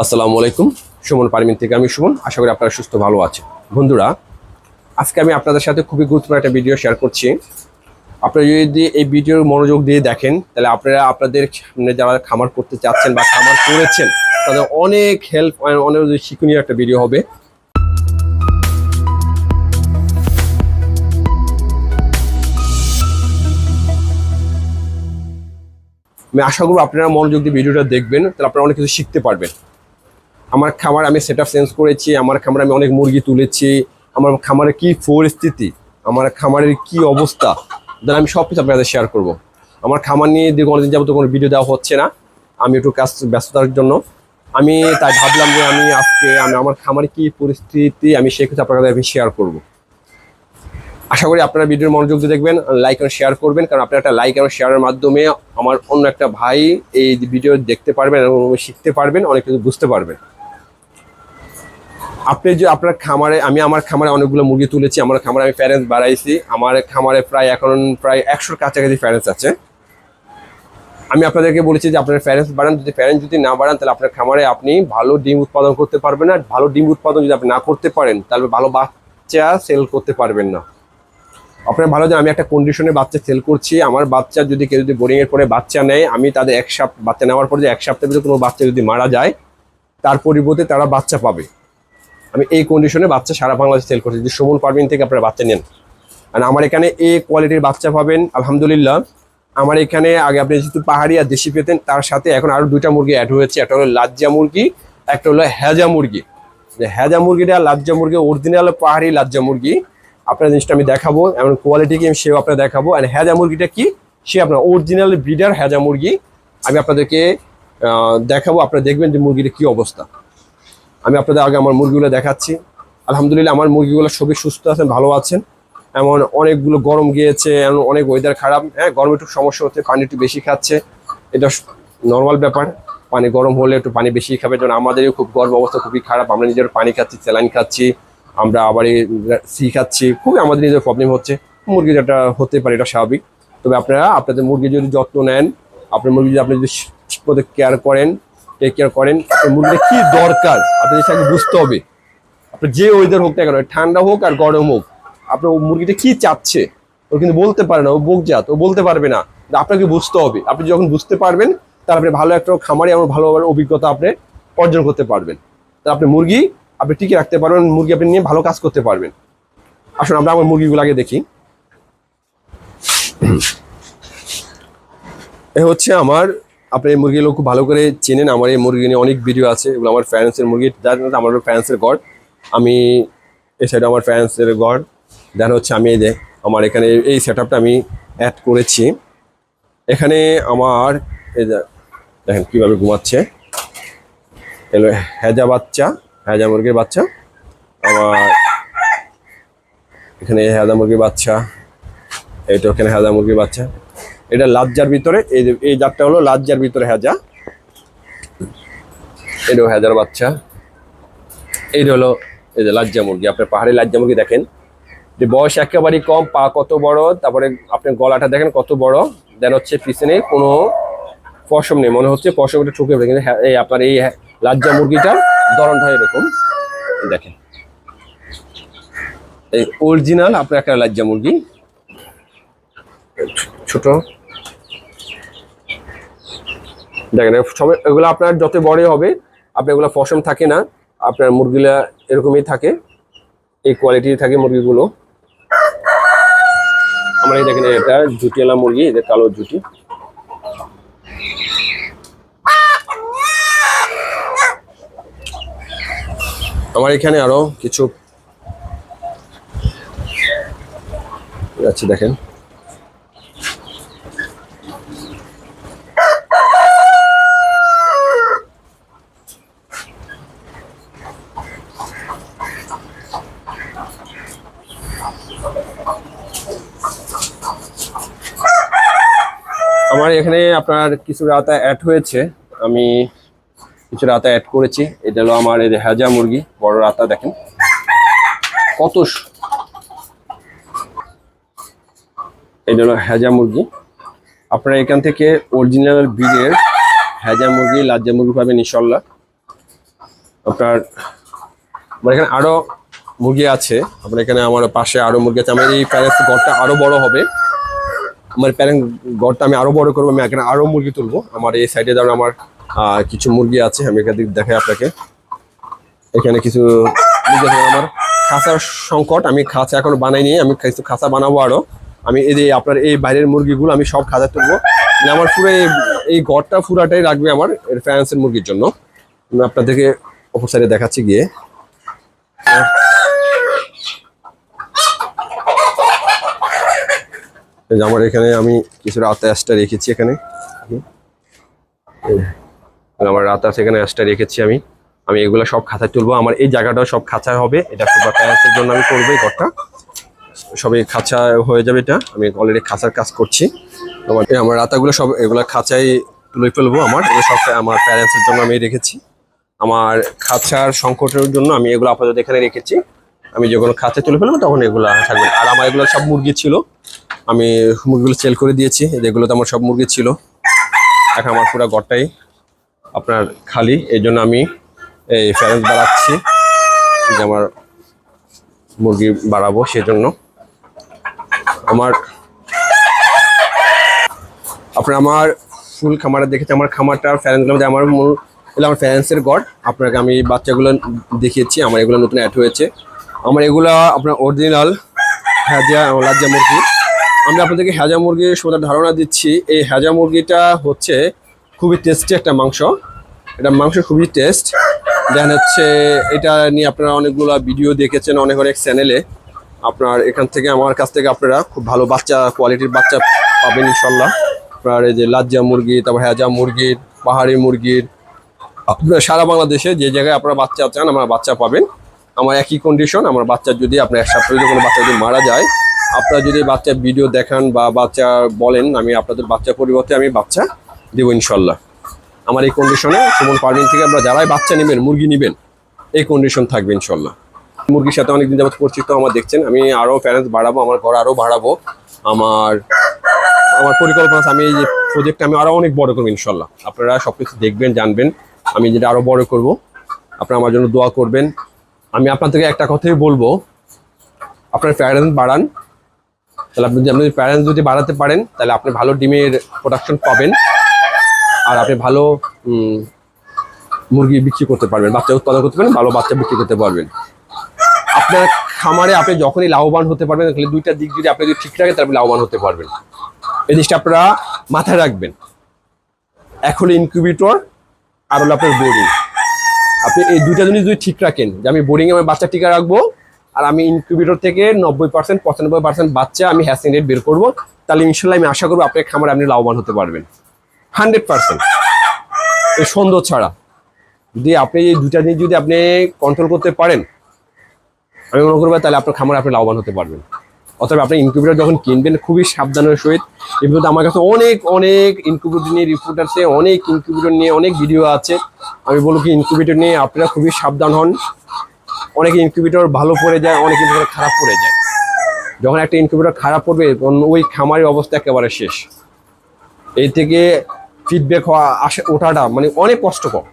আসসালামু আলাইকুম। সুমন পারমিন থেকে আমি সুমন। আশা করি আপনারা সুস্থ, ভালো আছেন। বন্ধুরা, আজকে আমি আপনাদের সাথে খুবই গুরুত্বপূর্ণ একটা ভিডিও শেয়ার করছি। আপনারা যদি এই ভিডিওর মনোযোগ দিয়ে দেখেন, তাহলে আপনারা আপনাদের সামনে যারা খামার করতে চাচ্ছেন বা খামার করেছেন, তাদের অনেক হেল্প অনেক শিক্ষণীয় একটা ভিডিও হবে। আমি আশা করব আপনারা মনোযোগ দিয়ে ভিডিওটা দেখবেন, তাহলে আপনারা অনেক কিছু শিখতে পারবেন। আমার খামার আমি সেট চেঞ্জ করেছি, আমার খামারে আমি অনেক মুরগি তুলেছি, আমার খামারের কি পরিস্থিতি, আমার খামারের কি অবস্থা দেন আমি সব কিছু আপনাদের শেয়ার করব। আমার খামার নিয়ে দীর্ঘ অনেকদিন যাবত কোনো ভিডিও দেওয়া হচ্ছে না, আমি একটু কাজ ব্যস্ততার জন্য। আমি তাই ভাবলাম যে আমি আজকে, আমি আমার খামারে কি পরিস্থিতি, আমি সেই কিছু আপনাদের আমি শেয়ার করব। আশা করি আপনারা ভিডিওর মনোযোগ দিয়ে দেখবেন লাইক আর শেয়ার করবেন, কারণ আপনার একটা লাইক এবং শেয়ারের মাধ্যমে আমার অন্য একটা ভাই এই ভিডিও দেখতে পারবেন এবং শিখতে পারবেন, অনেক কিছু বুঝতে পারবেন। আপনি যে আপনার খামারে, আমি আমার খামারে অনেকগুলো মুরগি তুলেছি, আমার খামারে আমি প্যারেন্টস বাড়াইছি, আমার খামারে প্রায় এখন প্রায় একশোর কাছাকাছি প্যারেন্টস আছে। আমি আপনাদেরকে বলেছি যে আপনার প্যারেন্টস বাড়ান, যদি প্যারেন্টস যদি না বাড়ান, তাহলে আপনার খামারে আপনি ভালো ডিম উৎপাদন করতে পারবেন না, ভালো ডিম উৎপাদন যদি আপনি না করতে পারেন, তাহলে ভালো বাচ্চা সেল করতে পারবেন না। আপনার ভালো যে আমি একটা কন্ডিশনে বাচ্চা সেল করছি, আমার বাচ্চা যদি কেউ যদি বোরিংয়ের পরে বাচ্চা নেয়, আমি তাদের এক সপ্তাহ, বাচ্চা নেওয়ার পরে যে এক সপ্তাহের ভিতরে কোনো বাচ্চা যদি মারা যায়, তার পরিবর্তে তারা বাচ্চা পাবে। আমি এই কন্ডিশনে বাচ্চা সারা বাংলাদেশে সেল করছি। যদি সুমন পারবিন থেকে আপনারা বাচ্চা নেন। আর আমার এখানে এ কোয়ালিটির বাচ্চা পাবেন, আলহামদুলিল্লাহ। আমার এখানে আগে আপনি যেহেতু পাহাড়ি আর দেশি পেতেন, তার সাথে এখন আরও দুইটা মুরগি অ্যাড হয়েছে। একটা হলো লাজ্জা মুরগি, একটা হলো হ্যাজা মুরগি। যে হ্যাজা মুরগিটা লাজ্জা মুরগি অরিজিনাল পাহাড়ি লাজ্জা মুরগি। আপনার জিনিসটা আমি দেখাবো, এমন কোয়ালিটি কি আমি সেও আপনার দেখাবো। আর হ্যাজা মুরগিটা কি? সে আপনার অরিজিনাল ব্রিডার হ্যাজা মুরগি। আমি আপনাদেরকে দেখাবো, আপনারা দেখবেন যে মুরগির কি অবস্থা। আমি আপনাদের আগে আমার মুরগিগুলো দেখাচ্ছি। আলহামদুলিল্লাহ আমার মুরগিগুলো সবই সুস্থ আছেন, ভালো আছেন। এমন অনেকগুলো গরম গিয়েছে, এমন অনেক ওয়েদার খারাপ। হ্যাঁ গরম একটু সমস্যা হচ্ছে, পানি একটু বেশি খাচ্ছে। এটা নর্মাল ব্যাপার। পানি গরম হলে একটু পানি বেশি খাবে। কারণ আমাদেরও খুব গরম অবস্থা খুবই খারাপ। আমরা নিজের পানি খাচ্ছি, স্যালাইন খাচ্ছি। আমরা আবার সি খাচ্ছি। খুবই আমাদের নিজের প্রবলেম হচ্ছে। মুরগির একটা হতে পারে, এটা স্বাভাবিক। তবে আপনারা, আপনাদের মুরগি যদি যত্ন নেন, আপনার মুরগি যদি আপনি যদি কেয়ার করেন টেক কেয়ার করেন। আপনার মুরগির কি দরকার আপনি সেটাকে বুঝতে হবে। আপনার যে ওয়েদার হোক না কেন, ঠান্ডা হোক আর গরম হোক, আপনার মুরগিটা কি চাচ্ছে, ও কিন্তু বলতে পারে না, ও বোকজাত, ও বলতে পারবে না। আপনাকে বুঝতে হবে। আপনি যখন বুঝতে পারবেন তার আপনি ভালো একটা খামারে আমার ভালো অভিজ্ঞতা আপনি অর্জন করতে পারবেন। তা আপনি মুরগি, আপনি টিকে রাখতে পারবেন, মুরগি আপনি নিয়ে ভালো কাজ করতে পারবেন। আসুন, আমরা আমার মুরগিগুলো আগে দেখি। এ হচ্ছে আমার আপনি এই মুরগিগুলো খুব ভালো করে চেনেন। আমার এই মুরগি নিয়ে অনেক ভিডিও আছে, এগুলো আমার ফ্যান্সের মুরগি। যার আমার ফ্যান্সের গড়। আমি এই সাইডে আমার ফ্যান্সের গড়। দেন হচ্ছে আমি এই যে আমার এখানে এই সেট আমি অ্যাড করেছি। এখানে আমার এই দেখেন কীভাবে ঘুমাচ্ছে। এলো, হেজা বাচ্চা, হেজা মুরগির বাচ্চা। আমার এখানে হেজা মুরগির বাচ্চা। এইটা ওখানে হেজা মুরগির বাচ্চা। এটা লাজ্জার ভিতরে এই এই জাতটা হলো লাজ্জার ভিতরে হেজা। এটাও হেজার বাচ্চা। এইটা হলো এই যে লাজ্জা মুরগি আপনার পাহাড়ি লাজ্জা মুরগি দেখেন। যে বয়স একেবারেই কম পা কত বড় তারপরে আপনার গলাটা দেখেন কত বড় দেন হচ্ছে পিছনে কোনো পশম নেই মনে হচ্ছে পশমটা ঠুকে পড়ে কিন্তু হ্যাঁ, এই আপনার এই হ্যাঁ, লাজ্জা মুরগিটার ধরনটা এরকম। দেখেন। এই অরিজিনাল আপনার একটা লাজ্জা মুরগি। ছোট। দেখেন এগুলো আপনার যত বড় হবে, আপনার এগুলো পশম থাকে না, আপনার মুরগিলা এরকমই থাকে, এই কোয়ালিটি থাকে মুরগিগুলো। আমরা এই দেখেন, এটা জুটিয়ালা মুরগি এটা কালো জুটি আমার এখানে আরও কিছু আছে, দেখেন আমার এখানে আপনার কিছু রাতা অ্যাড হয়েছে। আমি কিছু রাতা অ্যাড করেছি। এটা হলো আমার যে হাজা মুরগি, বড় রাতা দেখেন। কত এটা হলো হাজা মুরগি। আপনারা এখান থেকে অরিজিনাল ব্রিডের হাজা মুরগি, লাজ্জা মুরগি পাবেন ইনশাল্লাহ। আপনার, আমার এখানে আরও মুরগি আছে। আপনার এখানে আমার পাশে আরও মুরগি আছে। আমার এই প্যারেন্টস ঘরটা আরও বড় হবে। আমার প্যারেন্ট ঘরটা আমি আরও বড় করব, আমি এখানে আরও মুরগি তুলবো। আমার এই সাইডে ধরুন আমার কিছু মুরগি আছে, আমি এখান থেকে দেখাই আপনাকে। এখানে কিছু আমার খাঁচার সংকট, আমি খাঁচা এখনও বানাইনি, আমি কিছু খাঁচা বানাবো আরও। আমি এই যে আপনার এই বাইরের মুরগিগুলো, আমি সব খাঁচা তুলবো। মানে আমার পুরো এই- ঘরটা পুরাটাই রাখবে আমার এর ফ্যান্সের মুরগির জন্য। আমি আপনাদেরকে অপর সাইডে দেখাচ্ছি গিয়ে এই যে আমার এখানে আমি কিছু রাত অ্যাসটা রেখেছি এখানে। আমার রাত এখানে অ্যাসটা রেখেছি আমি। আমি এগুলো সব খাঁচায় তুলবো। আমার এই জায়গাটাও সব খাঁচায় হবে। এটা সুপার প্যারেন্টসের জন্য আমি করব এই ঘরটা। সবই খাঁচা হয়ে যাবে এটা। আমি অলরেডি খাঁচার কাজ করছি। আমার আমার রাতাগুলো সব এগুলো খাঁচায় তুলে ফেলব আমার। এগুলো সব আমার প্যারেন্টসের জন্য আমি রেখেছি। আমার খাঁচার সংকটের জন্য আমি এগুলো আপাতত এখানে রেখেছি। আমি যখন খাঁচায় তুলে ফেলব তখন এগুলো থাকবে। আর আমার এগুলো সব মুরগি ছিল। আমি মুরগিগুলো সেল করে দিয়েছি। এগুলো তো আমার সব মুরগি ছিল। এখন আমার পুরো ঘরটাই আপনার খালি। এই জন্য আমি এই ফ্যারেন্স বাড়াচ্ছি। যে আমার মুরগি বাড়াবো সেজন্য। আমার আপনার আমার ফুল খামারে দেখেছি আমার খামারটার ফ্যারেন্সগুলোর মধ্যে আমার মূল আমার ফ্যারেন্সের গড় আপনাকে আমি বাচ্চাগুলো দেখিয়েছি। আমার এগুলো নতুন অ্যাড হয়েছে। আমার এগুলা আপনার অরিজিনাল হাজা লাজ্জা মুরগি। আমি আপনাদেরকে হ্যাজা মুরগির সুন্দর ধারণা দিচ্ছি। এই হাজা মুরগিটা হচ্ছে খুবই টেস্টি একটা মাংস। এটা মাংস খুবই টেস্ট দেন হচ্ছে এটা নিয়ে আপনারা অনেকগুলো ভিডিও দেখেছেন অনেক অনেক চ্যানেলে আপনার এখান থেকে, আমার কাছ থেকে আপনারা খুব ভালো বাচ্চা কোয়ালিটির বাচ্চা পাবেন ইনশাল্লাহ আপনার এই যে লাজ্জা মুরগি, তারপর হেজা মুরগির পাহাড়ি মুরগির আপনার সারা বাংলাদেশে যে জায়গায় আপনারা বাচ্চা চান আমার বাচ্চা পাবেন। আমার একই কন্ডিশন আমার বাচ্চা যদি আপনার এক সপ্তাহে যদি কোনো বাচ্চা যদি মারা যায়, আপনারা যদি বাচ্চা ভিডিও দেখান বা বাচ্চা বলেন, আমি আপনাদের বাচ্চা পরিবর্তে আমি বাচ্চা দেবো ইনশাল্লাহ। আমার এই কন্ডিশনে সুমন ফার্মিং থেকে আপনারা যারাই বাচ্চা নেবেন, মুরগি নেবেন, এই কন্ডিশন থাকবে ইনশাল্লাহ। মুরগির সাথে অনেকদিন যাবত পরিচিত আমার দেখছেন, আমি আরও প্যারেন্টস বাড়াবো, আমার ঘর আরও বাড়াবো, আমার আমার পরিকল্পনা আমি এই যে প্রজেক্টটা আমি আরও অনেক বড় করব ইনশাল্লাহ। আপনারা সব কিছু দেখবেন, জানবেন, আমি যেটা আরও বড় করব, আপনারা আমার জন্য দোয়া করবেন। আমি আপনার থেকে একটা কথাই বলব। আপনার প্যারেন্টস বাড়ান। তাহলে আপনি যদি আপনি প্যারেন্টস যদি বাড়াতে পারেন, তাহলে আপনি ভালো ডিমের প্রোডাকশন পাবেন। আর আপনি ভালো মুরগি বিক্রি করতে পারবেন, বাচ্চা উৎপাদন করতে পারবেন, ভালো বাচ্চা বিক্রি করতে পারবেন। আপনার খামারে আপনি যখনই লাভবান হতে পারবেন, তাহলে দুইটা দিক যদি আপনি যদি ঠিক রাখেন, তাহলে লাভবান হতে পারবেন। এই জিনিসটা আপনারা মাথায় রাখবেন। হলো ইনকিউবেটর আর হলো আপনার বোর্ডিং আপনি এই দুইটা জিনিস যদি ঠিক রাখেন, যে আমি বোর্ডিং আমার বাচ্চা টিকা রাখব, আর আমি ইনকিউবেটর থেকে নব্বই পার্সেন্ট পঁচানব্বই পার্সেন্ট বাচ্চা আমি হ্যাসিং রেট বের করব, তাহলে ইনশাল্লাহ আমি আশা করব আপনার খামারে আপনি লাভবান হতে পারবেন। Hundred percent. এই সন্দেহ ছাড়া। যদি আপনি এই দুইটা জিনিস যদি আপনি কন্ট্রোল করতে পারেন, আমি মনে করব তাহলে আপনার খামারে আপনি লাভবান হতে পারবেন। অতএব আপনি ইনকিউবেটর যখন কিনবেন, খুবই সাবধানের সহিত। এগুলোতে আমার কাছে অনেক অনেক ইনকিউবেটর নিয়ে রিপোর্ট আছে, অনেক ইনকিউবেটর নিয়ে অনেক ভিডিও আছে। আমি বলব কি ইনকিউবেটর নিয়ে আপনারা খুবই সাবধান হন। অনেক ইনকিউবেটর ভালো পড়ে যায়, অনেক ইনকিউবেটর খারাপ পড়ে যায়। যখন একটা ইনকিউবেটর খারাপ পড়বে ওই খামারের অবস্থা একেবারে শেষ। এই থেকে ফিডব্যাক হওয়া, আসে, ওঠাটা মানে অনেক কষ্টকর,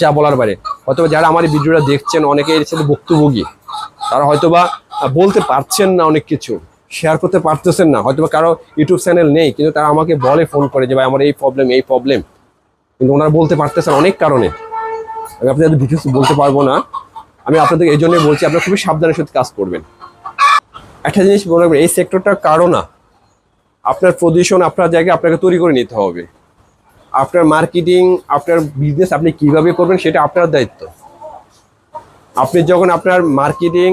যা বলার বাইরে। হয়তো যারা আমার ভিডিওটা দেখছেন অনেকে এর সাথে ভুক্তভোগী, তারা হয়তোবা বলতে পারছেন না অনেক কিছু শেয়ার করতে পারতেছেন না। হয়তোবা কারও ইউটিউব চ্যানেল নেই, কিন্তু তারা আমাকে বলে ফোন করে যে, ভাই, আমার এই প্রবলেম এই প্রবলেম কিন্তু ওনারা বলতে পারতেছেন অনেক কারণে। আমি আপনাদের ডিটেলস বলতে পারব না। আমি আপনাদের এই জন্যই বলছি, আপনারা খুবই সাবধানের সাথে কাজ করবেন। একটা জিনিস মনে রাখবেন, এই সেক্টরটা কারও না। আপনার পজিশন আপনার জায়গায় আপনাকে তৈরি করে নিতে হবে। আপনার মার্কেটিং আপনার বিজনেস আপনি কীভাবে করবেন, সেটা আপনার দায়িত্ব। আপনি যখন আপনার মার্কেটিং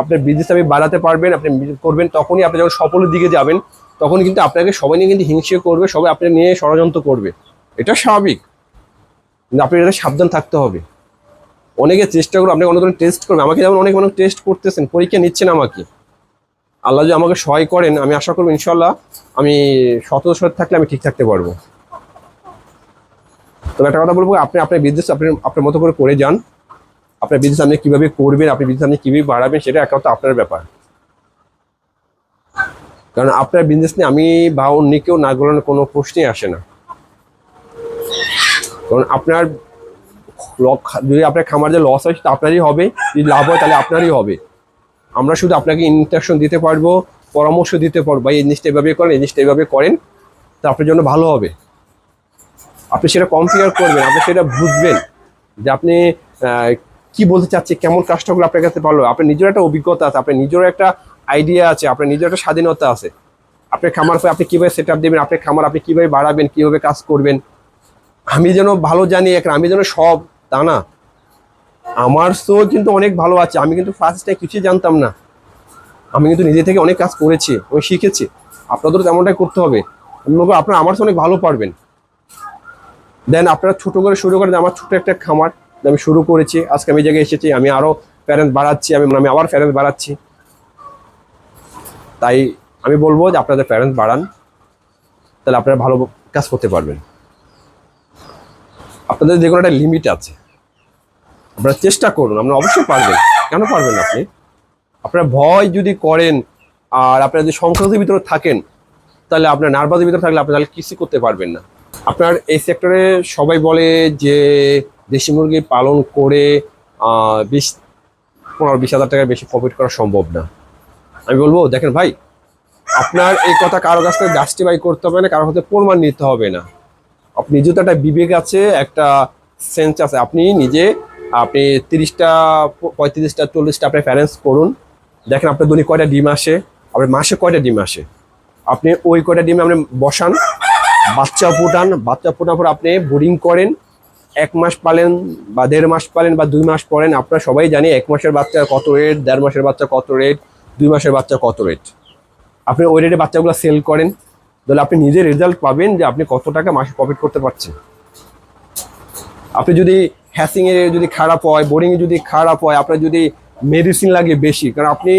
আপনার বিজনেস আপনি বাড়াতে পারবেন, আপনি করবেন, তখনই আপনি যখন সফলের দিকে যাবেন তখন কিন্তু আপনাকে সবাই নিয়ে কিন্তু হিংসে করবে, সবাই আপনি নিয়ে ষড়যন্ত্র করবে। এটা স্বাভাবিক। কিন্তু আপনি এটা সাবধান থাকতে হবে। অনেকে চেষ্টা করবে আপনাকে অনেক ধরনের টেস্ট করবে। আমাকে যেমন অনেক মানুষ টেস্ট করতেছেন, পরীক্ষা নিচ্ছেন আমাকে। আল্লাহ যদি আমাকে সহায় করেন, আমি আশা করব ইনশাল্লাহ আমি শত শত থাকলে আমি ঠিক থাকতে পারব। তবে একটা কথা বলব, আপনি আপনার বিজনেস আপনি আপনার মতো করে করে যান। আপনার বিজনেস আপনি কীভাবে করবেন, আপনি বিজনেস আপনি কীভাবে বাড়াবেন, সেটা একান্ত আপনার ব্যাপার। কারণ আপনার বিজনেস নিয়ে আমি বা অন্য কেউ না গলানোর কোনো প্রশ্নই আসে না। কারণ আপনার যদি আপনার খামার যে লস হয় আপনারই হবে, যদি লাভ হয়, তাহলে আপনারই হবে। আমরা শুধু আপনাকে ইনস্ট্রাকশন দিতে পারব, পরামর্শ দিতে পারব ভাই এই জিনিসটা এভাবে করেন, এই জিনিসটা এভাবে করেন, তা আপনার জন্য ভালো হবে। আপনি সেটা কম্পেয়ার করবেন, আপনি সেটা বুঝবেন যে আপনি কি বলতে চাচ্ছে, কেমন কাজটাগুলো আপনার কাছে ভালো? আপনার নিজের একটা অভিজ্ঞতা আছে, আপনার নিজের একটা আইডিয়া আছে, আপনার নিজের একটা স্বাধীনতা আছে। আপনার খামার আপনি কীভাবে সেট আপ দেবেন, আপনার খামার আপনি কীভাবে বাড়াবেন, কীভাবে কাজ করবেন? আমি যেন ভালো জানি, এক আমি যেন সব, তা না। আমার তো কিন্তু অনেক ভালো আছে, আমি কিন্তু ফার্স্টে কিছুই জানতাম না। আমি কিন্তু নিজে থেকে অনেক কাজ করেছি আমি শিখেছি। আপনাদেরও তেমনটাই করতে হবে। আমি করি আপনারা আমার অনেক ভালো পারবেন। দেন আপনারা ছোটো করে শুরু করেন, আমার ছোটো একটা খামার। আমি শুরু করেছি, আজকে আমি জায়গায় এসেছি, আমি আরও প্যারেন্ট বাড়াচ্ছি, আমি আমি আবার প্যারেন্ট বাড়াচ্ছি। তাই আমি বলব যে আপনাদের প্যারেন্ট বাড়ান, তাহলে আপনারা ভালো কাজ করতে পারবেন। আপনাদের যে কোনো একটা লিমিট আছে। আপনারা চেষ্টা করুন, আপনারা অবশ্যই পারবেন। কেন পারবেন আপনি? আপনারা ভয় যদি করেন আর আপনারা যদি সংখ্যাদের ভিতরে থাকেন, তাহলে আপনার নার্ভাসের ভিতরে থাকলে আপনি তাহলে কিছু করতে পারবেন না। আপনার এই সেক্টরে সবাই বলে যে দেশি মুরগি পালন করে বিশ পনেরো বিশ হাজার টাকার বেশি প্রফিট করা সম্ভব না। আমি বলব, দেখেন ভাই, আপনার এই কথা কারও কাছ থেকে জাস্টিফাই করতে হবে না, কারও হাতে প্রমাণ নিতে হবে না। আপনি নিজে তো একটা বিবেক আছে, একটা সেন্স আছে, আপনি নিজে, আপনি তিরিশটা, পঁয়ত্রিশটা, চল্লিশটা আপনি প্যারেন্টস করুন। দেখেন আপনার দৈনিক কয়টা ডিম আসে, আপনার মাসে কয়টা ডিম আসে? আপনি ওই কয়টা ডিমে আপনি বসান, বাচ্চা ফুটান, বাচ্চা ফোটার পর আপনি বোরিং করেন এক মাস পালেন বা দেড় মাস পালেন বা দুই মাস পড়েন, আপনারা সবাই জানি এক মাসের বাচ্চার কত রেট দেড় মাসের বাচ্চা কত রেট দুই মাসের বাচ্চা কত রেট আপনি ওই রেটে বাচ্চাগুলো সেল করেন, তাহলে আপনি নিজে রেজাল্ট পাবেন যে আপনি কত টাকা মাসে প্রফিট করতে পারছেন। আপনি যদি হ্যাসিং এ যদি খারাপ হয় বোরিং এ যদি খারাপ হয়, আপনার যদি মেডিসিন লাগে বেশি, কারণ আপনি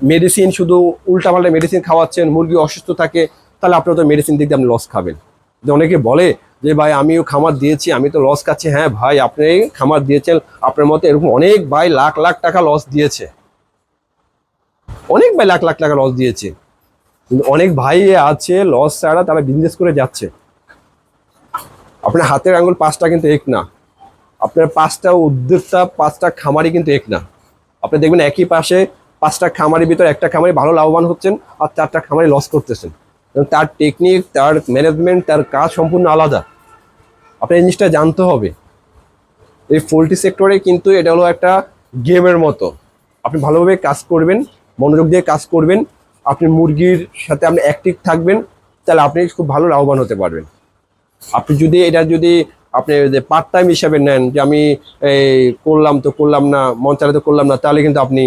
মেডিসিন শুধু উল্টাপাল্টা মেডিসিন খাওয়াচ্ছেন, মুরগি অসুস্থ থাকে, তাহলে আপনার তো মেডিসিন দিক দিয়ে আপনি লস খাবেন। যে অনেকে বলে যে ভাই, আমিও খামার দিয়েছি, আমি তো লস খাচ্ছি। হ্যাঁ ভাই, আপনি খামার দিয়েছেন, আপনার মতো এরকম অনেক ভাই লাখ লাখ টাকা লস দিয়েছে। অনেক ভাই লাখ লাখ টাকা লস দিয়েছে। কিন্তু অনেক ভাই আছে লস ছাড়া তারা বিজনেস করে যাচ্ছে। আপনার হাতের আঙুল পাঁচটা কিন্তু এক না। আপনার পাঁচটা উদ্যোক্তা, পাঁচটা খামারি কিন্তু এক না। আপনি দেখবেন একই পাশে পাঁচটা খামারের ভিতর একটা খামারি ভালো লাভবান হচ্ছেন আর চারটা খামারি লস করতেছেন। তার টেকনিক তার ম্যানেজমেন্ট তার কাজ সম্পূর্ণ আলাদা। আপনার জিনিসটা জানতে হবে। এই পোলট্রি সেক্টরে কিন্তু এটা হলো একটা গেমের মতো। আপনি ভালোভাবে কাজ করবেন, মনোযোগ দিয়ে কাজ করবেন। আপনি মুরগির সাথে আপনি অ্যাক্টিভ থাকবেন, তাহলে আপনি খুব ভালো লাভবান হতে পারবেন। আপনি যদি, এটা যদি আপনি পার্ট টাইম হিসাবে নেন, যে আমি এই করলাম তো করলাম না, মন চালে তো করলাম না, তাহলে কিন্তু আপনি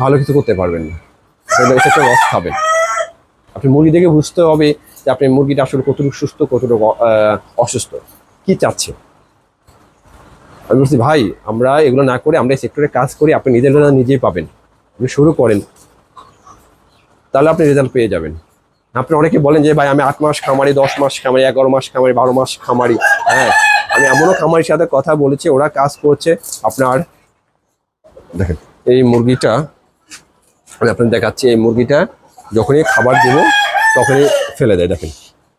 ভালো কিছু করতে পারবেন না। সেটা লস খাবেন। আপনি মুরগি দেখে বুঝতে হবে যে আপনি মুরগিটা আসলে কতটুকু সুস্থ, কতটুকু অসুস্থ। কি চাচ্ছে আমি বলছি, ভাই, আমরা এগুলো না করে আমরা এই সেক্টরে কাজ করি, আপনি নিজের জন্য নিজেই পাবেন। আপনি শুরু করেন। তাহলে আপনি রেজাল্ট পেয়ে যাবেন। আপনি অনেকে বলেন যে, ভাই, আমি আট মাস খামারি, দশ মাস খামারি, এগারো মাস খামারি, বারো মাস খামারি। হ্যাঁ আমি এমনও খামারির সাথে কথা বলেছি, ওরা কাজ করছে। আপনার দেখেন, এই মুরগিটা, আমি আপনার দেখাচ্ছি, এই মুরগিটা যখনই খাবার দেবো, তখনই ফেলে দেয়, দেখেন।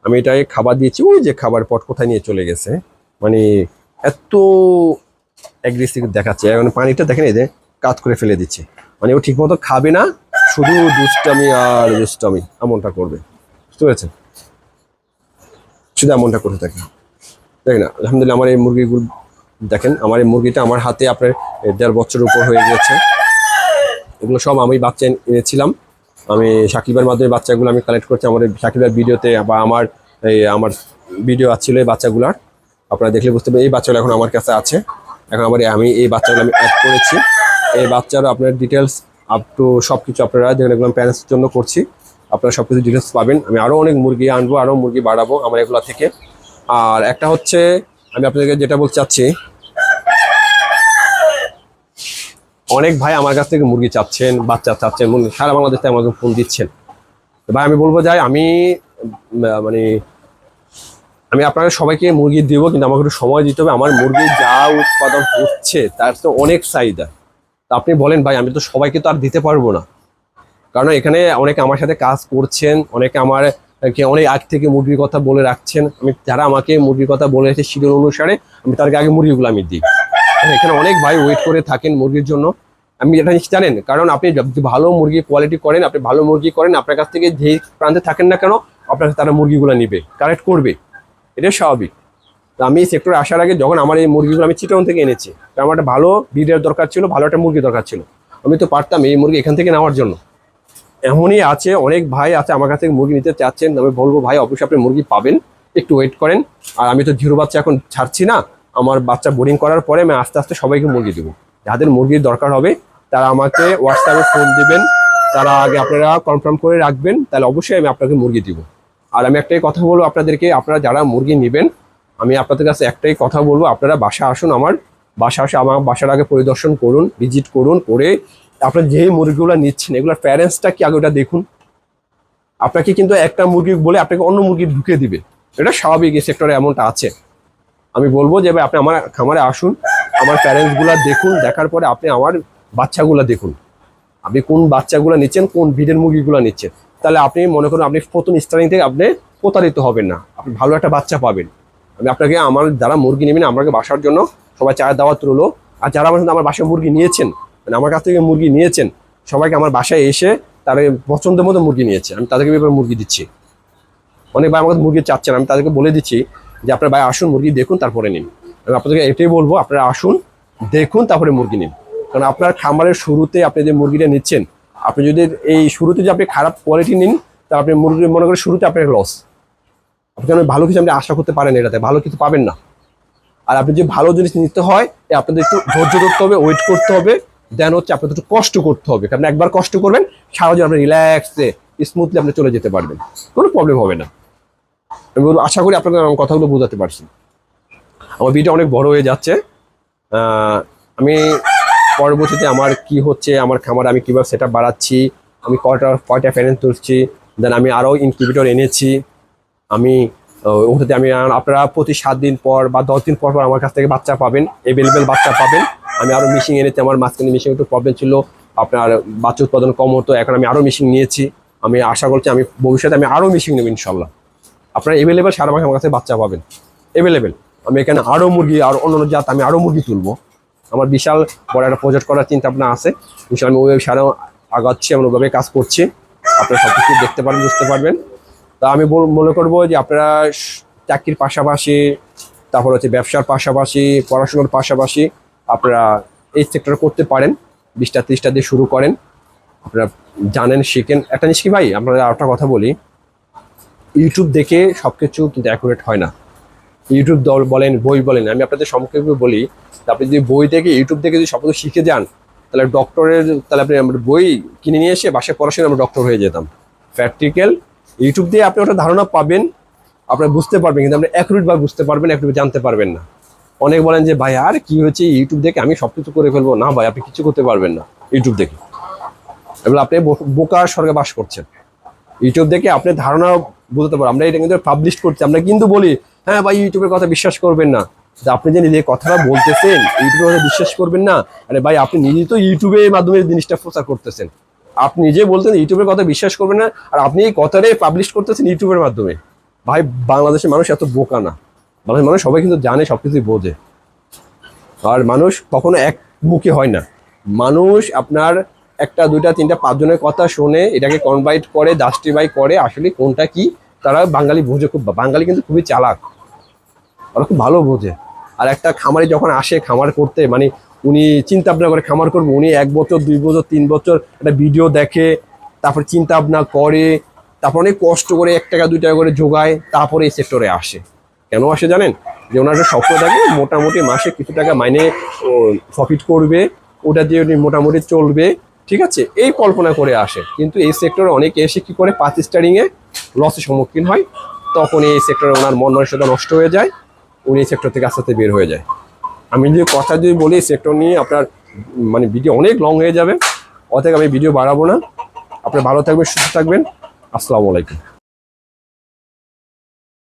আমি এটাই খাবার দিয়েছি, ওই যে খাবার পট কোথায় নিয়ে চলে গেছে। মানে এত অ্যাগ্রেসিভ দেখাচ্ছে। এখন পানিটা দেখেন, এই যে কাত করে ফেলে দিচ্ছে। মানে ও ঠিক মতো খাবে না, শুধু দুষ্টামি আর দুষ্টামি, এমনটা করবে। বুঝতে পেরেছেন? শুধু এমনটা করতে থাকে। দেখেন, আলহামদুলিল্লাহ আমার এই মুরগিগুলো, দেখেন, আমার এই মুরগিটা আমার হাতে আপনার দেড় বছর উপর হয়ে গেছে। এগুলো সব আমি বাচ্চা এনেছিলাম। আমি সাকিবের মাধ্যমে বাচ্চাগুলো আমি কালেক্ট করছি। আমার সাকিবের ভিডিওতে বা আমার এই আমার ভিডিও আছিল এই বাচ্চাগুলার। আপনারা দেখলে বুঝতে পারবেন, এই বাচ্চাগুলো এখন আমার কাছে আছে। এখন আমার আমি এই বাচ্চাগুলো আমি অ্যাড করেছি। এই বাচ্চারও আপনার ডিটেলস আপ টু সব কিছু আপনারা যেগুলো প্যারেন্টসের জন্য করছি। আপনারা সব কিছু ডিটেলস পাবেন। আমি আরও অনেক মুরগি আনব আরও মুরগি বাড়াবো আমার এগুলো থেকে। আর একটা হচ্ছে, আমি আপনাদেরকে যেটা বলতে চাচ্ছি অনেক ভাই আমার কাছ থেকে মুরগি চাচ্ছেন, বাচ্চা চাচ্ছেন সারা বাংলাদেশ আমাকে ফোন দিচ্ছেন। ভাই, আমি বলব যাই আমি মানে আমি আপনাদের সবাইকে মুরগি দিব, কিন্তু আমাকে একটু সময় দিতে হবে। আমার মুরগি যা উৎপাদন হচ্ছে, তার তো অনেক চাহিদা। তা আপনি বলেন ভাই, আমি তো সবাইকে তো আর দিতে পারব না। কারণ এখানে অনেকে আমার সাথে কাজ করছেন, অনেকে আমার অনেক আগ থেকে মুরগির কথা বলে রাখছেন। আমি, যারা আমাকে মুরগির কথা বলে রেখেছে শিডিউল অনুসারে, আমি তার আগে মুরগিগুলো আমি দিই। এখানে অনেক ভাই ওয়েট করে থাকেন মুরগির জন্য। আমি এটা জানেন, কারণ আপনি ভালো মুরগি কোয়ালিটি করেন, আপনি ভালো মুরগি করেন, আপনার কাছ থেকে যে প্রান্তে থাকেন না কেন, আপনার তারা মুরগিগুলো নিবে কালেক্ট করবে। এটা স্বাভাবিক। তো আমি এই সেক্টরে আসার আগে যখন আমার এই মুরগিগুলো আমি চিটন থেকে এনেছি, তো আমার একটা ভালো ব্রিডের দরকার ছিল, ভালো একটা মুরগি দরকার ছিল। আমি তো পারতাম এই মুরগি এখান থেকে নেওয়ার জন্য। এমনই আছে, অনেক ভাই আছে আমার কাছ থেকে মুরগি নিতে চাচ্ছেন, আমি বলব ভাই, অবশ্যই আপনি মুরগি পাবেন, একটু ওয়েট করেন। আর আমি তো জিরো বাচ্চা এখন ছাড়ছি না আমার বাচ্চা বোরিং করার পরে আমি আস্তে আস্তে সবাইকে মুরগি দেবো। যাদের মুরগির দরকার হবে, তারা আমাকে হোয়াটসঅ্যাপে ফোন দিবেন। তারা আগে আপনারা কনফার্ম করে রাখবেন, তাহলে অবশ্যই আমি আপনাকে মুরগি দিব। আর আমি একটাই কথা বলব আপনাদেরকে, আপনারা যারা মুরগি নেবেন, আমি আপনাদের কাছে একটাই কথা বলব, আপনারা বাসা আসুন আমার, বাসা আসে আমার বাসার আগে পরিদর্শন করুন ভিজিট করুন, করে আপনার যে মুরগিগুলো নিচ্ছেন, এগুলোর প্যারেন্টসটা কি আগে ওটা দেখুন। আপনাকে কিন্তু একটা মুরগি বলে আপনাকে অন্য মুরগি ঢুকে দিবে। এটা স্বাভাবিক, এই সেক্টরে এমনটা আছে। আমি বলব যে আপনি আমার খামারে আসুন, আমার প্যারেন্টসগুলো দেখুন, দেখার পরে আপনি আমার বাচ্চাগুলো দেখুন। আপনি কোন বাচ্চাগুলো নিচ্ছেন, কোন ভিডের মুরগিগুলো নিচ্ছেন? তাহলে আপনি মনে করুন, আপনি প্রথম স্টার্টিং থেকে আপনি প্রতারিত হবেন না। আপনি ভালো একটা বাচ্চা পাবেন। আমি আপনাকে, আমার যারা মুরগি নেবেন, আমাকে বাসার জন্য সবাই চায়ের দাওয়াত রইল। আর যারা আমার আমার বাসায় মুরগি নিয়েছেন মানে আমার কাছ থেকে মুরগি নিয়েছেন, সবাইকে আমার বাসায় এসে তারা পছন্দের মতো মুরগি নিয়েছে। আমি তাদেরকে এবার মুরগি দিচ্ছি। অনেক ভাই আমাকে মুরগি চাচ্ছেন, আমি তাদেরকে বলে দিচ্ছি যে আপনার ভাই আসুন, মুরগি দেখুন, তারপরে নিন। আমি আপনাদেরকে এটাই বলব, আপনারা আসুন, দেখুন, তারপরে মুরগি নিন। কারণ আপনার খামারের শুরুতে আপনি যে মুরগিটা নিচ্ছেন, আপনি যদি এই শুরুতে যে আপনি খারাপ কোয়ালিটি নিন তা আপনি মুরগি মনে করেন শুরুতে আপনার লস আপনি ভালো কিছু আপনি আশা করতে পারেন এটাতে, ভালো কিছু পাবেন না। আর আপনি যে ভালো জিনিস নিতে হয় আপনাদের একটু ধৈর্য ধরতে হবে ওয়েট করতে হবে দেন হচ্ছে আপনাদের একটু কষ্ট করতে হবে। কারণ একবার কষ্ট করবেন, সারা জীবন আপনি রিল্যাক্সে স্মুথলি আপনি চলে যেতে পারবেন। কোনো প্রবলেম হবে না। আমি বলব আশা করি আপনাদের আমার কথাগুলো বোঝাতে পারছি আমার ভিডিও অনেক বড় হয়ে যাচ্ছে। আমি পরবর্তীতে আমার কি হচ্ছে, আমার খামার আমি কীভাবে সেটা বাড়াচ্ছি, আমি কয়টা কয়টা প্যারেন্ট তুলছি দেন আমি আরও ইনকিউবেটর এনেছি। আমি ওটাতে আমি আপনারা প্রতি সাত দিন পর বা দশ দিন পর পর আমার কাছ থেকে বাচ্চা পাবেন এভেলেবেল বাচ্চা পাবেন। আমি আরও মেশিন এনেছি, আমার মাঝখানে মেশিন একটু প্রবলেম ছিল, আপনার বাচ্চা উৎপাদন কম হতো, এখন আমি আরও মেশিন নিয়েছি। আমি আশা করছি আমি ভবিষ্যতে আমি আরও মেশিন নেব ইনশাল্লাহ আপনারা এভেলেবেল সারা মাসে আমার কাছে বাচ্চা পাবেন। এভেলেবেল আমি এখানে আরও মুরগি, আর অন্য অন্য জাত আমি আরও মুরগি তুলবো। আমার বিশাল বড় একটা প্রজেক্ট করার চিন্তা ভাবনা আছে। ইনশাল্লাহ আমি ওই সারা আগাচ্ছি, আমি ওইভাবে কাজ করছি। আপনারা সব কিছু দেখতে পারবেন, বুঝতে পারবেন। তা আমি মনে করব যে আপনারা চাকরির পাশাপাশি, তারপর হচ্ছে ব্যবসার পাশাপাশি, পড়াশোনার পাশাপাশি আপনারা এই সেক্টর করতে পারেন। বিশটা, ত্রিশটা দিয়ে শুরু করেন। আপনারা জানেন, শিখেন। একটা কি ভাই? আপনারা একটা কথা বলি। ইউটিউব দেখে সব কিছু কিন্তু অ্যাকুরেট হয় না। ইউটিউব বলেন, বই বলেন, আমি আপনাদের সম্পর্কে বলি, আপনি যদি বই থেকে ইউটিউব থেকে যদি সব কিছু শিখে যান, তাহলে ডক্টরের তাহলে আপনি আমরা বই কিনে নিয়ে এসে বাসায় পড়াশোনা আমরা ডক্টর হয়ে যেতাম। প্র্যাকটিক্যাল ইউটিউব দিয়ে আপনি ওটা ধারণা পাবেন, আপনারা বুঝতে পারবেন, কিন্তু আপনি অ্যাকুরেটভাবে বুঝতে পারবেন একটু জানতে পারবেন না। অনেক বলেন যে, ভাই, আর কি হয়েছে? ইউটিউব দেখে আমি সব কিছু করে ফেলব? না ভাই, আপনি কিছু করতে পারবেন না ইউটিউব দেখে। এবার আপনি বোকার স্বর্গে বাস করছেন। ইউটিউব দেখে আপনি ধারণা বুঝতে পারো আমরা এটা কিন্তু পাবলিশ করছি। আমরা কিন্তু বলি হ্যাঁ ভাই, ইউটিউবের কথা বিশ্বাস করবেন না। যে আপনি যে নিজে কথাটা বলতেছেন, ইউটিউবের কথা বিশ্বাস করবেন না। আরে ভাই, আপনি নিজেই তো ইউটিউবের মাধ্যমে জিনিসটা প্রচার করতেছেন। আপনি নিজে বলতেন ইউটিউবের কথা বিশ্বাস করবেন না, আর আপনি এই কথাটাই পাবলিশ করতেছেন ইউটিউবের মাধ্যমে। ভাই, বাংলাদেশের মানুষ এত বোকা না। বাংলাদেশের মানুষ সবাই কিন্তু জানে সব কিছুই বোঝে। আর মানুষ কখনো একমুখী হয় না। মানুষ আপনার একটা, দুইটা, তিনটা, পাঁচজনের কথা শোনে এটাকে কনভাইট করে জাস্টিফাই করে আসলে কোনটা কি, তারা বাঙালি বোঝে খুব, বাঙালি কিন্তু খুবই চালাক। ওরা খুব ভালো বোঝে। আর একটা খামারি যখন আসে খামার করতে মানে উনি চিন্তা ভাবনা করে খামার করবে, উনি এক বছর, দুই বছর, তিন বছর একটা ভিডিও দেখে, তারপর চিন্তা ভাবনা করে, তারপর অনেক কষ্ট করে এক টাকা, দুই টাকা করে জোগায়, তারপরে এই সেক্টরে আসে। কেন আসে জানেন? যে ওনার একটা স্বপ্ন থাকে, মোটামুটি মাসে কিছু টাকা মাইনে প্রফিট করবে, ওটা দিয়ে উনি মোটামুটি চলবে। ঠিক আছে? এই কল্পনা করে আসে। কিন্তু এই সেক্টরে অনেকে এসে কী করে? পাঁচ স্টারিংয়ে লসের সম্মুখীন হয়। তখন এই সেক্টরে ওনার মন মানসিকতা নষ্ট হয়ে যায়। উনি এই সেক্টর থেকে আস্তে আস্তে বের হয়ে যায়। আমি যদি কথা যদি বলি সেক্টর নিয়ে আপনার মানে ভিডিও অনেক লং হয়ে যাবে। অতএব আমি ভিডিও বাড়াবো না। আপনার ভালো থাকবেন, সুস্থ থাকবেন। আসসালামু আলাইকুম।